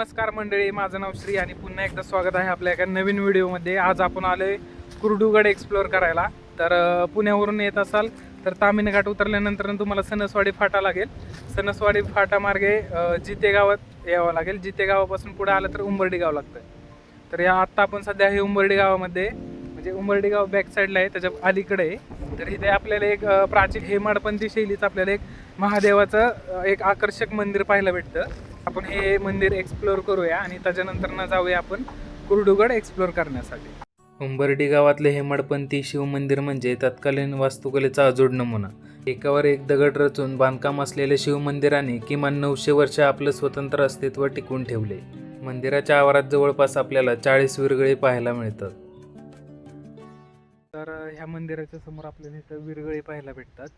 नमस्कार मंडळी माझं नाव श्री आणि पुन्हा एकदा स्वागत आहे आपल्या एका नवीन व्हिडिओमध्ये. आज आपण आलो आहे कुर्डुगड एक्सप्लोअर करायला. तर पुण्यावरून येत असाल तर तामिनघाट उतरल्यानंतर तुम्हाला सणसवाडी फाटा लागेल. सणसवाडी फाटा मार्गे जिते गावात यावं लागेल. जिते गावापासून पुढे आलं तर उंबर्डी गाव लागतं. तर या आत्ता आपण सध्या हे उंबर्डी गावामध्ये म्हणजे उंबर्डी गाव बॅक साईडला आहे त्याच्या अलीकडे आहे. तर इथे आपल्याला एक प्राचीन हेमाडपंथी शैलीचं आपल्याला एक महादेवाचं एक आकर्षक मंदिर पाहायला भेटतं. आपण हे मंदिर एक्सप्लोअर करूया आणि त्याच्यानंतर न जाऊया आपण कुर्डुगड एक्सप्लोअर करण्यासाठी. उंबर्डी गावातले हेमाडपंथी शिवमंदिर म्हणजे तत्कालीन वास्तुकलेचा अजोड नमुना. एकावर एक दगड रचून बांधकाम असलेल्या शिवमंदिराने किमान नऊशे वर्ष आपलं स्वतंत्र अस्तित्व टिकवून ठेवले. मंदिराच्या आवारात जवळपास आपल्याला चाळीस विरगळे पाहायला मिळतात. तर ह्या मंदिराच्या समोर आपल्याला इथं विरगळी पाहायला भेटतात.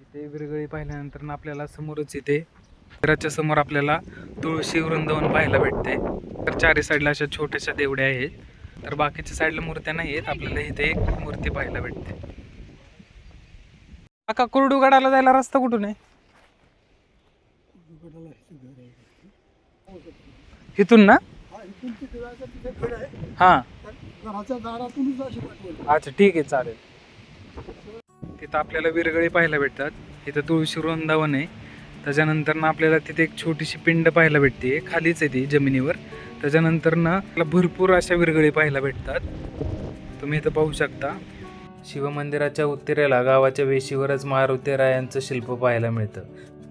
इथे विरगळी पाहिल्यानंतर आपल्याला समोरच इथे मंदिराच्या समोर आपल्याला तुळशी वृंदावन पाहायला भेटते तर चारी साईडला अशा छोट्याशा देवड्या आहेत. तर बाकीच्या साईडला मूर्त्या नाही आहेत. आपल्याला इथे एक मूर्ती पाहायला भेटते. काका कुर्डुगडाला जायला रस्ता कुठून आहे? इथून ना? हा. अच्छा ठीक आहे चालेल. तिथं आपल्याला विरगळी पाहायला भेटतात. इथं तुळशी वृंदावन आहे. त्याच्यानंतर ना आपल्याला तिथे एक छोटीशी पिंड पाहायला भेटते. खालीच आहे ती जमिनीवर. त्याच्यानंतर ना आपल्याला भरपूर अशा विरगळी पाहायला भेटतात. तुम्ही इथं पाहू शकता. शिवमंदिराच्या उत्तरेला गावाच्या वेशीवरच मारुती रायांचं शिल्प पाहायला मिळतं.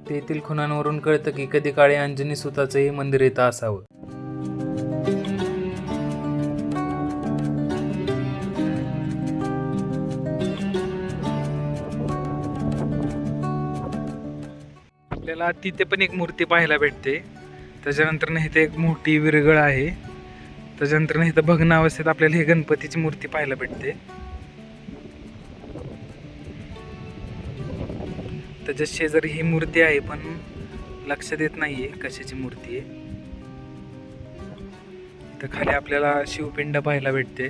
तेथील खुणांवरून कळतं की कधी काळी अंजनी सुताचंही मंदिर इथं असावं. आपल्याला तिथे पण एक मूर्ती पाहायला भेटते. त्याच्यानंतर ना इथे एक मोठी विरगळ आहे. त्याच्यानंतर इथं भग्नावस्थेत आपल्याला हे गणपतीची मूर्ती पाहायला भेटते. त्याच्या शेजारी ही मूर्ती आहे पण लक्षात येत नाहीये कशाची मूर्ती आहे. तर खाली आपल्याला शिवपिंड पाहायला भेटते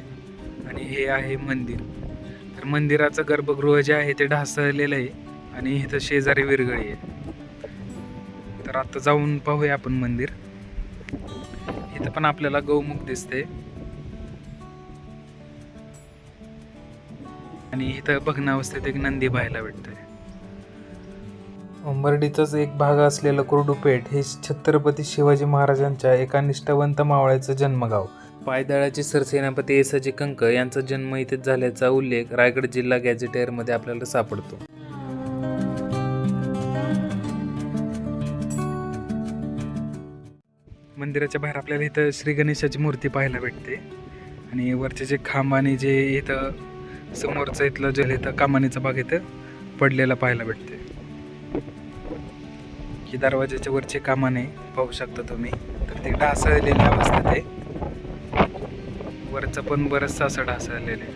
आणि हे आहे मंदिर. तर मंदिराचं गर्भगृह जे आहे ते ढासळलेलं आहे आणि इथं शेजारी विरगळी आहे. तर आता जाऊन पाहूया आपण मंदिर. इथं पण आपल्याला गौमुख दिसते आणि इथं भग्नावस्थेत एक नंदी पाहायला भेटते उंबर्डीचाच एक भाग असलेलं कुर्डुपेठ हे छत्रपती शिवाजी महाराजांच्या एका निष्ठावंत मावळ्याचं जन्मगाव. पायदळाचे सरसेनापती एसाजी कंक यांचा जन्म इथेच झाल्याचा उल्लेख रायगड जिल्हा गॅझेटेअरमध्ये आपल्याला सापडतो. मंदिराच्या बाहेर आपल्याला इथं श्री गणेशाची मूर्ती पाहायला भेटते. आणि वरचे जे खांब आणि जे इथं समोरचं इथलं जे इथं कामानीचा भाग इथं पडलेला पाहायला भेटते. की दरवाजाच्या वरचे कामाने पाहू शकता तुम्ही. तर ते ढासळलेल्या अवस्थेत आहे वरचं पण बरंचसं असं ढासळलेलं आहे.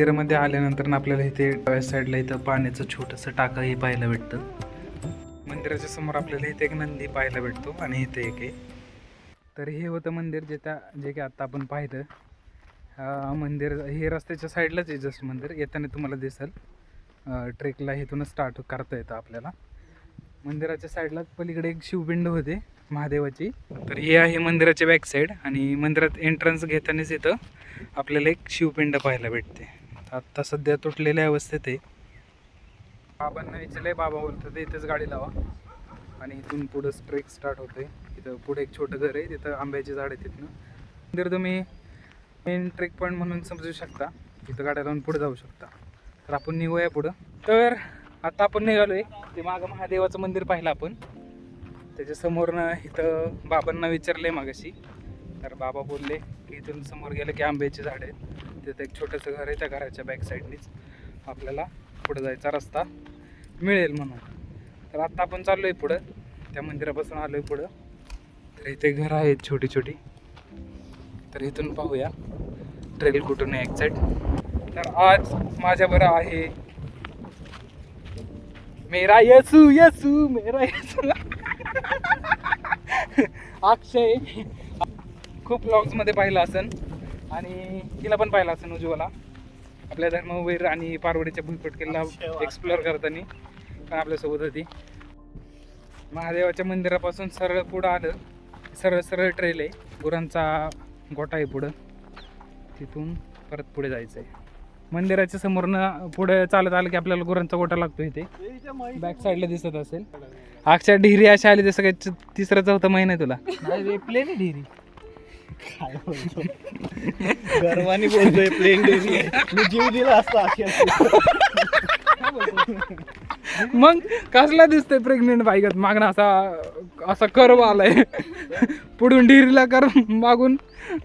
मंदिरामध्ये आल्यानंतर ना आपल्याला इथे डाव्या साईडला इथं पाण्याचं छोटंसं टाकाही पाहायला भेटतं. मंदिराच्या समोर आपल्याला इथे एक नंदी पाहायला भेटतो आणि इथे एक आहे. तर हे होतं मंदिर जे त्या जे की आत्ता आपण पाहिलं. मंदिर हे रस्त्याच्या साईडलाच आहे जसं मंदिर. येताना तुम्हाला दिसेल. ट्रेकला इथूनच स्टार्ट करता येतं आपल्याला. मंदिराच्या साईडला पलीकडे एक शिवपिंड होते महादेवाची. तर हे आहे मंदिराच्या बॅक साईड आणि मंदिरात एंट्रन्स घेतानाच इथं आपल्याला एक शिवपिंड पाहायला भेटते. आत्ता सध्या तुटलेल्या अवस्थेत आहे. बाबांना विचारलंय बाबा बोलतात इथेच गाडी लावा. आणि इथून पुढं ट्रेक स्टार्ट होते इथं पुढे एक छोटं घर आहे तिथं आंब्याची झाड आहे तिथनं मंदिर तुम्ही मेन ट्रेक पॉईंट म्हणून समजू शकता. इथं गाड्या लावून पुढे जाऊ शकता. तर आपण निघूया पुढं. तर आता आपण निघालो आहे ते मागं महादेवाचं मंदिर पाहिलं आपण. त्याच्यासमोरनं इथं बाबांना विचारलंय मागाशी. तर बाबा बोलले की इथून समोर गेलं की आंब्याची झाड आहेत. तिथं एक छोटंसं घर आहे त्या घराच्या बॅक साईडनीच आपल्याला पुढं जायचा रस्ता मिळेल म्हणून. तर आत्ता आपण चाललो आहे पुढं. त्या मंदिरापासून आलो आहे पुढं. तर इथे घरं आहेत छोटी छोटी तर इथून पाहूया. ट्रेल कुठून आहे एक्झॅक्ट तर आज माझ्याबरोबर आहे. मेरा यसू यसू मेरा यसू. अक्षय. खूप ब्लॉग्समध्ये पाहिलं असेल आणि तिला पण पाहिलं असन उज्ज्वला आपल्या धर्मवीर आणि पारवडीच्या भुईकोट किल्ला एक्सप्लोअर करताना पण आपल्यासोबत होती. महादेवाच्या मंदिरापासून सरळ पुढं आलं. सरळ सरळ ट्रेल आहे. गुरांचा गोठा आहे पुढं. तिथून परत पुढे जायचं आहे मंदिराच्या समोरनं पुढे चालत आलं की आपल्याला गुरांचा गोठा लागतो इथे. बॅक साईडला दिसत असेल. अक्षर ढिरी अशी आली जसं काय च- तिसरा चौथा महिना आहे तुला. प्लेन ढिरी. गर्वानी बोलतोय प्लेन मी जीव दिला असता अशी मग कसला दिसतोय प्रेग्नेंट बाईकात मागणं असा असा कर्व आलाय. पुढून ढिरीला कर मागून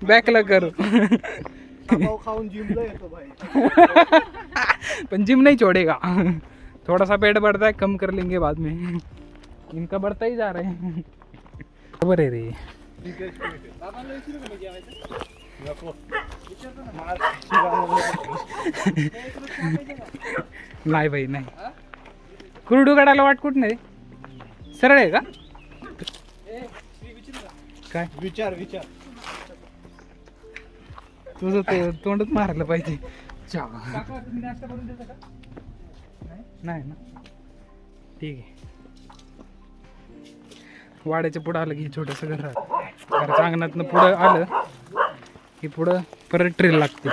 बॅकला कर. खाऊ खाऊन जिमला येतो भाई पण जिम नहीं छोड़ेगा थोड़ा सा पेट बढ़ता है कम कर लेंगे बाद में. इनका बढ़ता ही जा रहा है. खबर है रे. नाही बाई नाही. कुरडू काढायला वाट कुठं नाही सरळ आहे का? काय? विचार विचार तुझं तो तोंडच मारलं पाहिजे. नाही ना? ठीक आहे. वाड्याच्या पुढं आलं की छोटंसं घर राहतं. घराच्या अंगणातनं पुढं आलं की पुढं परत ट्रेन लागते.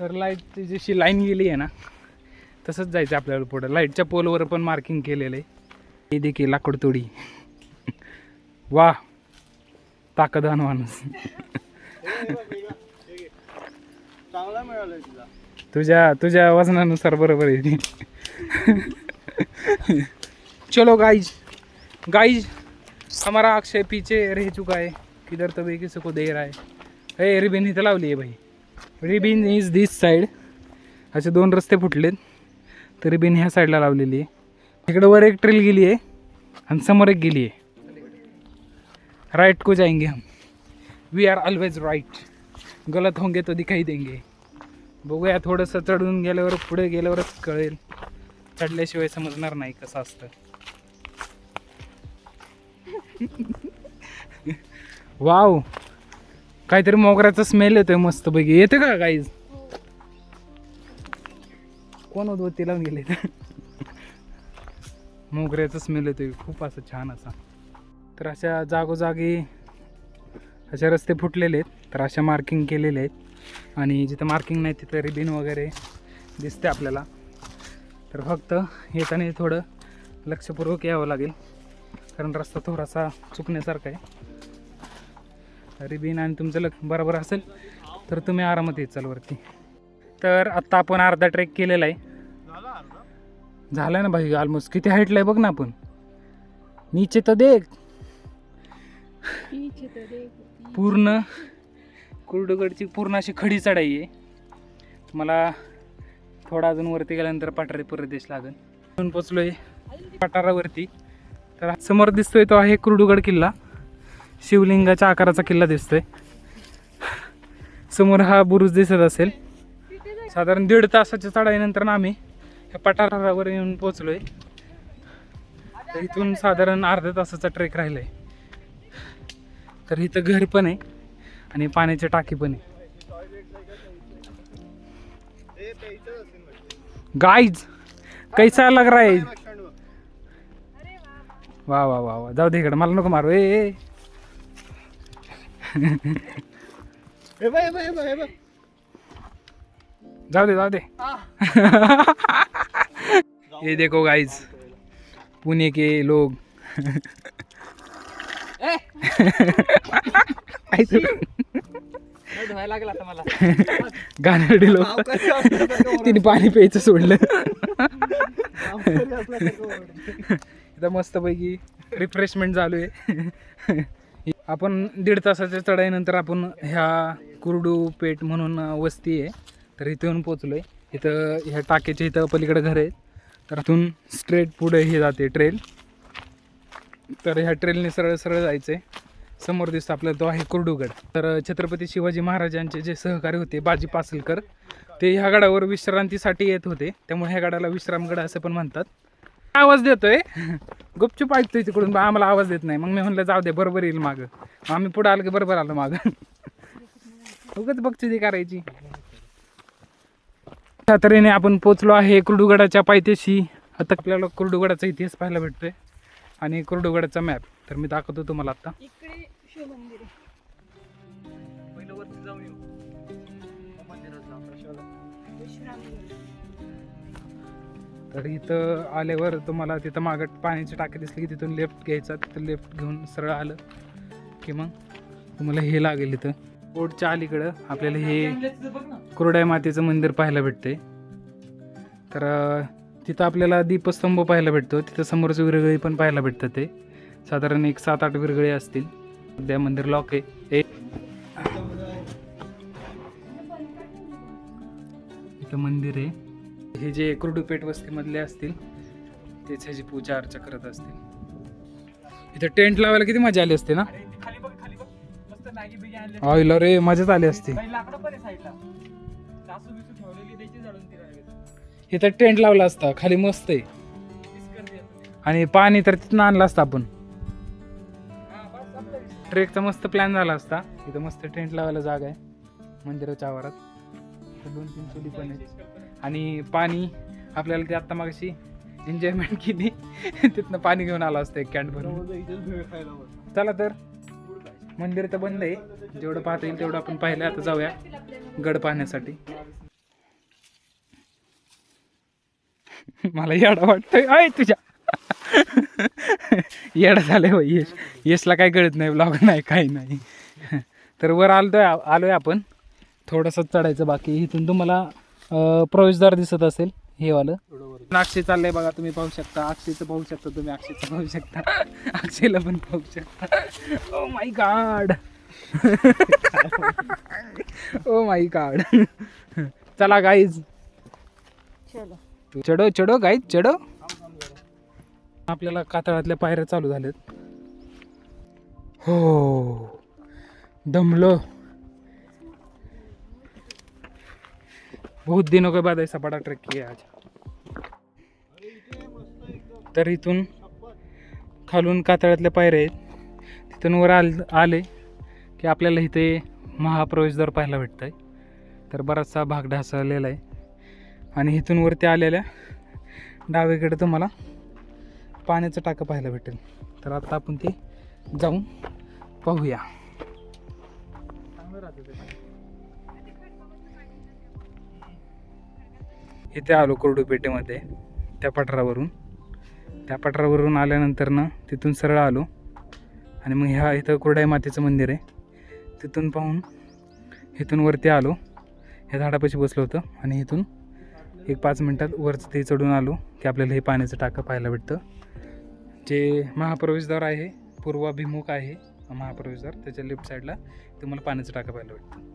तर लाईटची जशी लाईन गेली आहे ना तसंच जायचं आपल्याला पुढं. लाईटच्या पोलवर पण मार्किंग केलेलं आहे. हे देखील लाकडतोडी. वा ताकदवान माणूस. चांगला मिळालं तुला तुझ्या तुझ्या वजनानुसार बरोबर आहे. चलो गाईज गाईज हमारा अक्षय पीछे रह चुका है किधर तो भाई किसी को दे रहा है। हे रिबिन इथं लावली आहे भाई। रिबिन इज दिस साईड असे दोन रस्ते फुटलेत तर रिबिन ह्या साईडला लावलेली आहे। इकडं वर एक ट्रेल गेली आहे आणि समोर एक गेली आहे। राईट को जाएंगे हम। वी आर ऑलवेज राईट गलत होंगे तो दिखाई देंगे। बघूया थोडंसं चढून गेल्यावर पुढे गेल्यावरच कळेल। चढल्याशिवाय समजणार नाही कसं असतं। वाव. काहीतरी मोगऱ्याचा स्मेल येतोय मस्त पैकी येते का काहीच कोण होत लावून गेले? मोगऱ्याचा स्मेल येतोय. खूप असं छान असा. तर अशा जागोजागी असे रस्ते फुटलेले आहेत. तर अशा मार्किंग केलेले आहेत. आणि जिथं मार्किंग नाही तिथं रिबिन वगैरे दिसते आपल्याला. तर फक्त येताना थोडं लक्षपूर्वक यावं लागेल. कारण रस्ता थोडासा चुकण्यासारखा आहे. रिबिन आणि तुमचं लक्ष बरोबर असेल तर तुम्ही आरामात येत चाल वरती. तर आत्ता आपण अर्धा ट्रेक केलेला आहे. झाला ना भाई ऑलमोस्ट किती हाईटला आहे बघ ना आपण. नीचे तर देख. पूर्ण कुर्डगडची पूर्ण अशी खडी चढाई आहे. मला थोडा अजून वरती गेल्यानंतर पाठारी प्रदेश लागेल. इथून पोचलो आहे पठारावरती. तर समोर दिसतोय तो आहे कुर्डुगड किल्ला. शिवलिंगाच्या आकाराचा किल्ला दिसतोय. समोर हा बुरुज दिसत असेल. साधारण दीड तासाच्या चढाईनंतर आम्ही ह्या पठारावर येऊन पोचलोय तर इथून साधारण अर्ध्या तासाचा ट्रेक राहिलाय. तर इथं घर पण आहे आणि पाण्याची टाकी पण आहे. गाईज कैसा लग रहा है? वा वा वा वा. जाऊ दे इकडे मला नको मारू. ए. हे हे हे हे. जाऊ दे जाऊ दे. ये देखो गाइज पुणे के लोग. लोक असल्यासारखं ओरड. तिने पाणी प्यायचं सोडलं. इथं मस्तपैकी रिफ्रेशमेंट चालू आहे. आपण दीड तासाच्या चढाईनंतर आपण ह्या कुरडू पेठ म्हणून वस्ती आहे. तर इथे येऊन पोचलो आहे इथं ह्या टाकेच्या इथं पलीकडे घर आहे तर इथून स्ट्रेट पुढे हे जाते ट्रेल तर ह्या ट्रेलने सरळ सरळ जायचं आहे समोर दिसतो आपल्याला तो आहे कुर्डूगड. तर छत्रपती शिवाजी महाराजांचे जे सहकारी होते बाजी पासलकर ते ह्या गडावर विश्रांतीसाठी येत होते. त्यामुळे ह्या गडाला विश्रामगड असं पण म्हणतात. आवाज देतोय. गुपचूप ऐकतोय तिकडून बा आम्हाला आवाज देत नाही. मग मी म्हणलं जाऊ दे बरोबर येईल मागं. मग आम्ही पुढे आलो की बरोबर आलो मागं. उगच बघते ती करायची. त्या तऱ्हेने आपण पोचलो आहे कुर्डुगडाच्या पायथ्याशी. आता आपल्याला कुर्डुगडाचा इतिहास पाहायला भेटतोय आणि कुर्डुगडाचा मॅप तर मी दाखवतो तुम्हाला आता. तर इथं आल्यावर तुम्हाला तिथं मागं पाण्याची टाकी दिसली की तिथून लेफ्ट घ्यायचा तिथं लेफ्ट घेऊन सरळ आलं की मग तुम्हाला हे लागेल इथं. बोटच्या अलीकडं आपल्याला हे कुरड्या मातेचं मंदिर पाहायला भेटते तर तिथं आपल्याला दीपस्तंभ पाहायला भेटतो. तिथं समोरचं विरगळी पण पाहायला भेटतं ते. साधारण एक सात आठ विरगळी असतील. सध्या मंदिर लॉक आहे. एक इथं मंदिर आहे. हे जे कुर्डुपेठ वस्तीमधले असतील तेच ह्याची पूजा अर्चा करत असतील. इथं टेंट लावायला किती मजा आली असते ना? आईला रे मजाच आली असते. आहे इथं टेंट लावला असता खाली मस्त आहे. आणि पाणी तर तिथनं आणलं असतं आपण. ट्रेकचा मस्त प्लॅन झाला असता. इथं मस्त टेंट लावायला जागा आहे मंदिराच्या आवारात. दोन तीन चुली पण आहेत. आणि पाणी आपल्याला ते आत्ता मागाशी एन्जॉयमेंट केली. तिथनं पाणी घेऊन आलं असतं एक कॅन्ट भरून. चला तर. मंदिर तर बंद आहे. जेवढं पाहता येईल तेवढं आपण पाहिलं. आता जाऊया गड पाहण्यासाठी. मला येडा वाटतोय. आय तुझ्या. येडा झालंय हो यश. यशला काय कळत नाही ब्लॉग नाही काही नाही. तर वर आलोय आलोय आपण. थोडंसं चढायचं बाकी इथून तुम्हाला अं, प्रवेशद्वार दिसत असेल हे वालं. अक्षय चाललंय बघा तुम्ही पाहू शकता. अक्षयचं पाहू शकता तुम्ही अक्षयचं पाहू शकता. अक्षयला पण पाहू शकता. Oh my god oh my god चला गाईज चलो. चढो चढो गाईज चढो. आपल्याला कातळातल्या पायऱ्या चालू झाल्यात. हो. दमलो. बहुत दिनों के बाद ऐसा बड़ा ट्रैक किया आज। तर इथून खालून कातळ्यातल्या पायऱ्या आहेत. तिथून वर आल आले की आपल्याला इथे महाप्रवेशद्वार पाहायला भेटतं आहे तर बराचसा भाग ढासळलेला आहे. आणि इथून वरती आलेल्या डावीकडे तुम्हाला पाण्याचं टाकं पाहायला भेटेल. तर आता आपण ते जाऊन पाहूया. चांगलं राहतं ते. इथे आलो कुर्डूपेठेमध्ये त्या पठारावरून. त्या पठारावरून आल्यानंतर ना तिथून सरळ आलो. आणि मग ह्या इथं कुरडाई मातेचं मंदिर आहे. तिथून पाहून इथून वरती आलो. ह्या झाडापाशी बसलो होतं आणि इथून एक पाच मिनटात वरचं ते चढून आलो. की आपल्याला हे पाण्याचं टाकं पाहायला भेटतं. जे महाप्रवेशद्वार आहे पूर्वाभिमुख आहे महाप्रवेशद्वार त्याच्या लेफ्ट साईडला तुम्हाला पाण्याचं टाकं पाहायला भेटतं.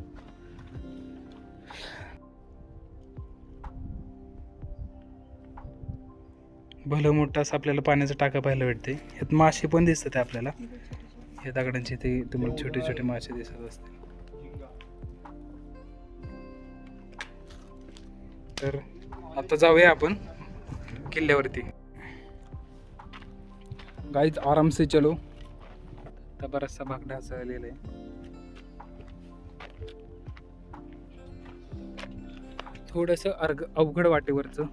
भलं मोठं असं आपल्याला पाण्याचं टाका पाहायला भेटते. यात मासे पण दिसतात आपल्याला. या दगडांचे ते तुम्हाला छोटे छोटे मासे दिसत असते तर आता जाऊया आपण किल्ल्यावरती. गाईच आराम से चलो. आता बराचसा भाग ढासळलेला आहे. थोडंसं अर्ग अवघड वाटेवरचं.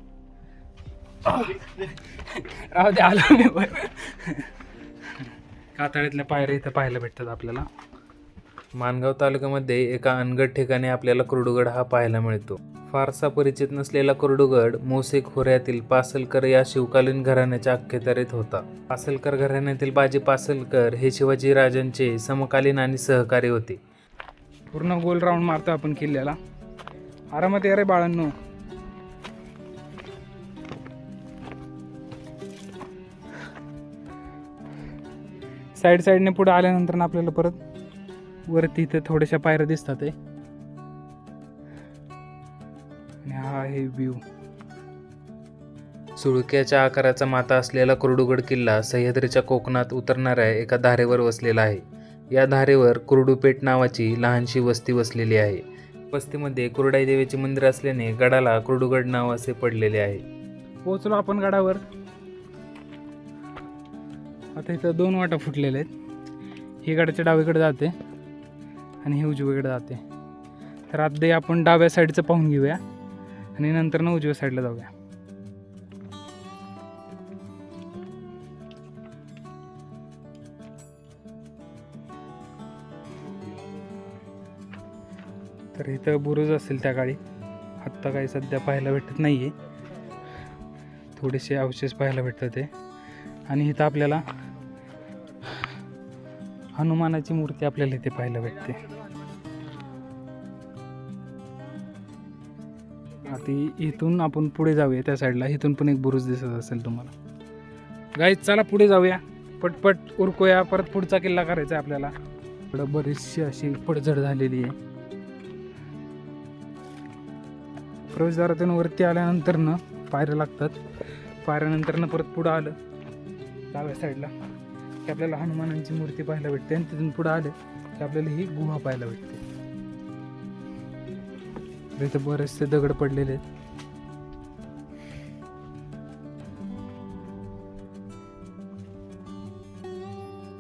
राहू दे आलो मी बर कातळीतल्या पायऱ्या इथं पाहायला भेटतात आपल्याला. मानगाव तालुक्यामध्ये एका अनगड ठिकाणी आपल्याला कुर्डुगड हा पाहायला मिळतो. फारसा परिचित नसलेला कुर्डुगड मोसे खोऱ्यातील पासलकर या शिवकालीन घराण्याच्या अख्खेतरीत होता. पासलकर घराण्यातील बाजी पासलकर हे शिवाजी राजांचे समकालीन आणि सहकारी होते. पूर्ण गोल राऊंड मारतो आपण किल्ल्याला. आरामात या रे बाळांनो. साईड साईडने पुढे आल्यानंतर ना आपल्याला परत वरती इथे थोड्याशा पायऱ्या दिसतात आहे आणि हा आहे व्ह्यू सुळक्याच्या आकाराचा माता असलेला कुर्डुगड किल्ला सह्याद्रीच्या कोकणात उतरणाऱ्या एका धारेवर वसलेला आहे. या धारेवर कुर्डुपेठ नावाची लहानशी वस्ती वसलेली आहे. वस्तीमध्ये कुर्डाई देवीचे मंदिर असल्याने गडाला कुर्डुगड नाव असे पडलेले आहे. पोहोचलो आपण गडावर. आता इथं दोन वाटा फुटलेल्या आहेत. ही गाडीच्या डावीकडे जाते आणि ही उजवीकडे जाते. तर आधी आपण डाव्या साईडचं पाहून घेऊया आणि नंतर ना उजव्या साईडला जाऊया. तर इथं बुरुज असेल त्या काळी आत्ता काही सध्या पाहायला भेटत नाही आहे थोडेसे अवशेष पाहायला भेटतात ते. आणि इथं आपल्याला हनुमानाची मूर्ती आपल्याला इथे पाहायला भेटते. आता इथून आपण पुढे जाऊया त्या साईडला इथून पण एक बुरुज दिसत असेल तुम्हाला. गाईज चला पुढे जाऊया. पटपट उरकूया. परत पुढचा किल्ला करायचा आहे आपल्याला. इकडं बरीचशी अशी पडझड झालेली आहे. प्रवेशद्वारातून वरती आल्यानंतर पायऱ्या लागतात. पायऱ्यानंतर परत पुढं आलं. डाव्या साईडला की आपल्याला हनुमानांची मूर्ती पाहायला भेटते आणि तिथून पुढं आले की आपल्याला ही गुहा पाहायला भेटते. तर इथं बरेचसे दगड पडलेले आहेत.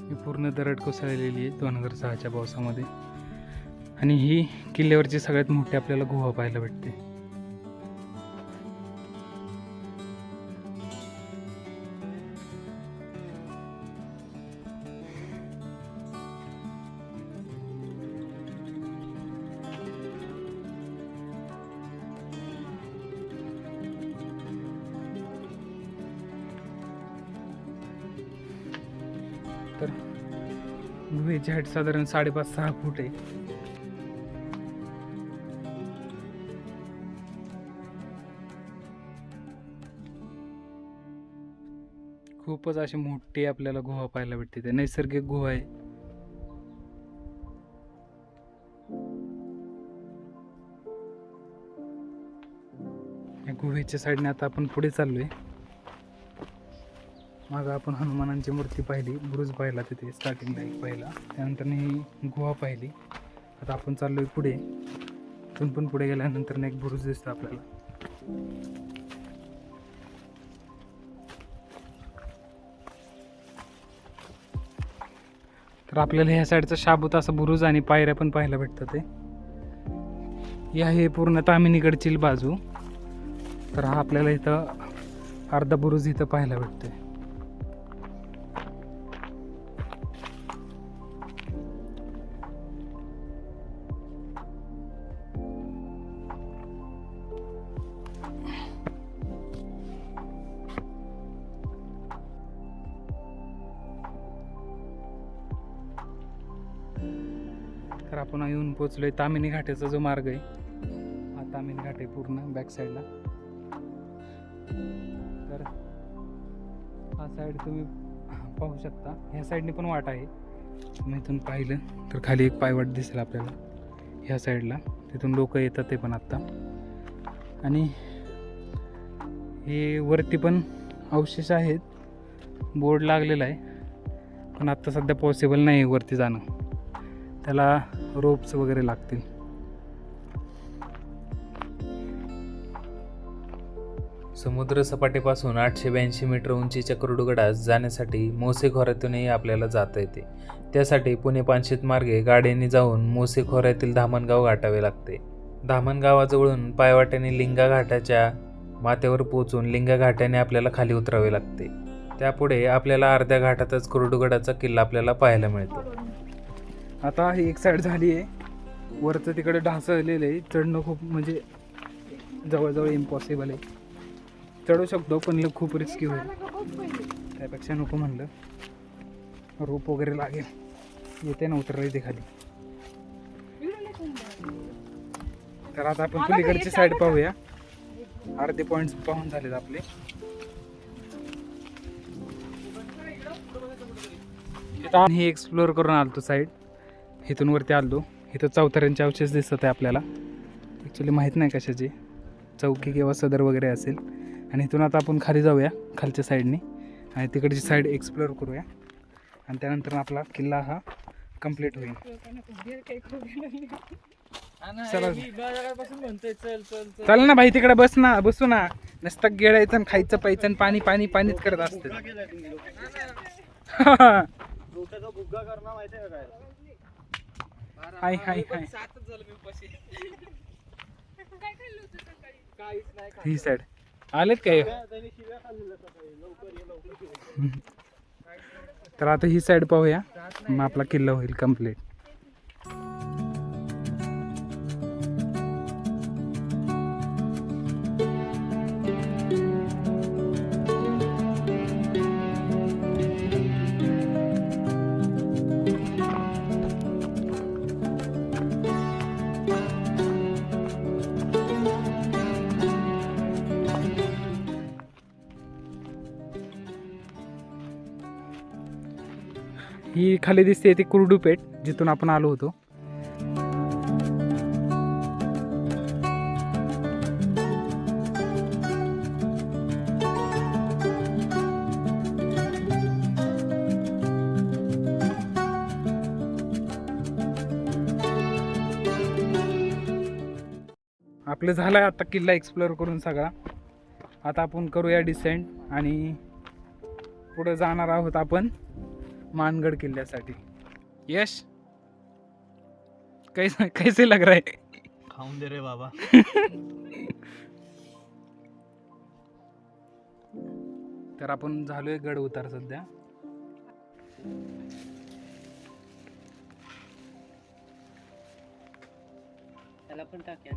ही पूर्ण दरड कोसळलेली आहे दोन हजार सहाच्या पावसामध्ये. आणि ही किल्ल्यावरची सगळ्यात मोठी आपल्याला गुहा पाहायला भेटते. तर गुहेची हाईट साधारण साडेपाच सहा फूट आहे. खूपच अशी मोठी आपल्याला गुहा पाहायला भेटते. ते नैसर्गिक गुहा आहे. या गुहेच्या साईडने आता आपण पुढे चाललोय. मागं आपण हनुमानांची मूर्ती पाहिली बुरुज पाहिला तिथे स्टार्टिंगला एक पाहिला. त्यानंतर ही गुहा पाहिली. आता आपण चाललोय पुढे. इथून पण पुढे गेल्यानंतर एक बुरुज दिसतो आपल्याला. तर आपल्याला ह्या साईडचा शाबूत असं बुरुज आणि पायऱ्या पण पाहायला भेटतात ते. या आहे पूर्ण तामिनीकडची बाजू. तर हा आपल्याला इथं अर्धा बुरुज इथं पाहायला भेटतोय. पोचलो आहे तामिनी घाटाचा जो मार्ग आहे. हा तामिनी घाट आहे पूर्ण बॅक साईडला तर हा साईड तुम्ही पाहू शकता. ह्या साईडने पण वाट आहे. तुम्ही इथून पाहिलं तर खाली एक पायवाट दिसेल आपल्याला. ह्या साईडला तिथून लोक येतात ते पण आत्ता आणि हे वरती पण अवशेष आहेत. बोर्ड लागलेला आहे. पण आत्ता सध्या पॉसिबल नाही आहे वरती जाणं. त्याला रोप्स वगैरे लागतील. समुद्र सपाटीपासून आठशे ब्याऐंशी मीटर उंचीच्या कुर्डुगडास जाण्यासाठी मोसे खोऱ्यातूनही आपल्याला जाता येते. त्यासाठी पुणे पानशेत मार्गे गाडीने जाऊन मोसे खोऱ्यातील धामणगाव गाठावे लागते. धामणगावाजवळून पायवाट्याने लिंगा घाटाच्या माथ्यावर पोचून लिंगा घाटाने आपल्याला खाली उतरावे लागते. त्यापुढे आपल्याला अर्ध्या घाटातच कुरडुगडाचा किल्ला आपल्याला पाहायला मिळतो. आता ही एक साईड झाली आहे. वरचं तिकडे ढासळलेलं आहे. चढणं खूप म्हणजे जवळजवळ इम्पॉसिबल आहे. चढू शकतो पण खूप रिस्की होईल. त्यापेक्षा नको म्हणलं. रोप वगैरे लागेल. येते ना उतरलं इथे खाली. तर आता आपण पलीकडची साईड पाहूया. अर्धे पॉईंट्स पाहून झालेत आपले. आम्ही एक्सप्लोअर करून आलतो साईड इथून वरती आलो इथं चौथऱ्यांचे अवशेष दिसत आहे आपल्याला. ॲक्च्युली माहीत नाही कशाचे. चौकी किंवा सदर वगैरे असेल. आणि इथून आता आपण खाली जाऊया खालच्या साईडने आणि तिकडची साईड एक्सप्लोअर करूया. आणि त्यानंतर आपला किल्ला हा कंप्लीट होईल. चला. ना भाई तिकडे बस ना बसू ना. नुसतं गिळायचं आणि खायचं प्यायचं पाणी पाणी पाणीच करत असतं. काय हाय हाय. हाय ही साईड. आलेत काय त्यांनी शिव्या खाल्लेल्या सकाळी. लवकर ये लवकर ये. तर आता ही साईड पाहूया. मग आपला किल्ला होईल कंप्लीट ही खाली दिसते ती कुरडू पेठ जिथून आपण आलो होतो. आपलं झालं आता किल्ला एक्सप्लोअर करून सगळा. आता आपण करूया डिसेंट आणि पुढे जाणार आहोत आपण. मानगड किल्ल्यासाठी. यश? कैसे कैसे लग रहा है? खाऊन दे रे बाबा. तर आपण झालोय गड उतार सध्या. त्याला पण टाक्या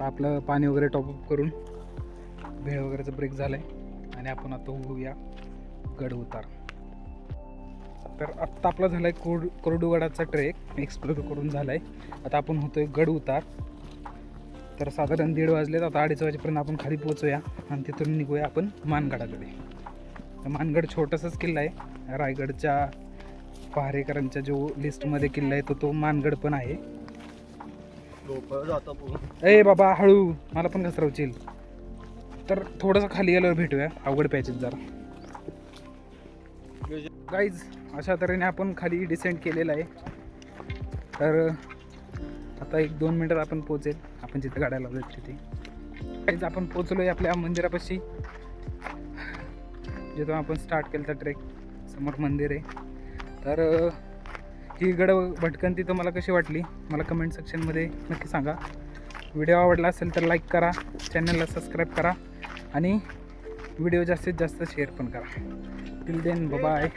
आपलं पाणी वगैरे टॉपअप करून भेळ वगैरेचं ब्रेक झालाय. आणि आपण आता होऊया गड उतार तर आत्ता आपला झालाय कोड कोरडूगडाचा ट्रेक एक्सप्लोर करून झालाय. आता आपण होतोय गड उतार तर साधारण दीड वाजलेत. आता अडीच वाजेपर्यंत आपण खाली पोहोचूया. आणि तिथून निघूया आपण मानगडाकडे. मानगड छोटासाच किल्ला आहे. रायगडच्या पहारेकरांच्या जो लिस्टमध्ये किल्ला आहे तो तो मानगड पण आहे. ए बाबा हळू. मला पण घसरवशील. तर थोडंसं खाली गेल्यावर भेटूया. अवघड पॅचेस जरा. गाईज अशा तऱ्हेने आपण खाली डिसेंड केलेलं आहे. तर आता एक दोन मिनटात आपण पोचेल आपण जिथं गाड्या लावल्यात तिथे. गाईज आपण पोचलो आहे आपल्या मंदिरापाशी. जेव्हा आपण स्टार्ट केलं तर ट्रेक समोर मंदिर आहे. तर ही गड भटकंती तुम्हाला कशी वाटली? मला कमेंट सेक्शनमध्ये नक्की सांगा. व्हिडिओ आवडला असेल तर लाईक करा चॅनलला सबस्क्राईब करा आणि व्हिडिओ जास्तीत जास्त शेअर पण करा. Till then bye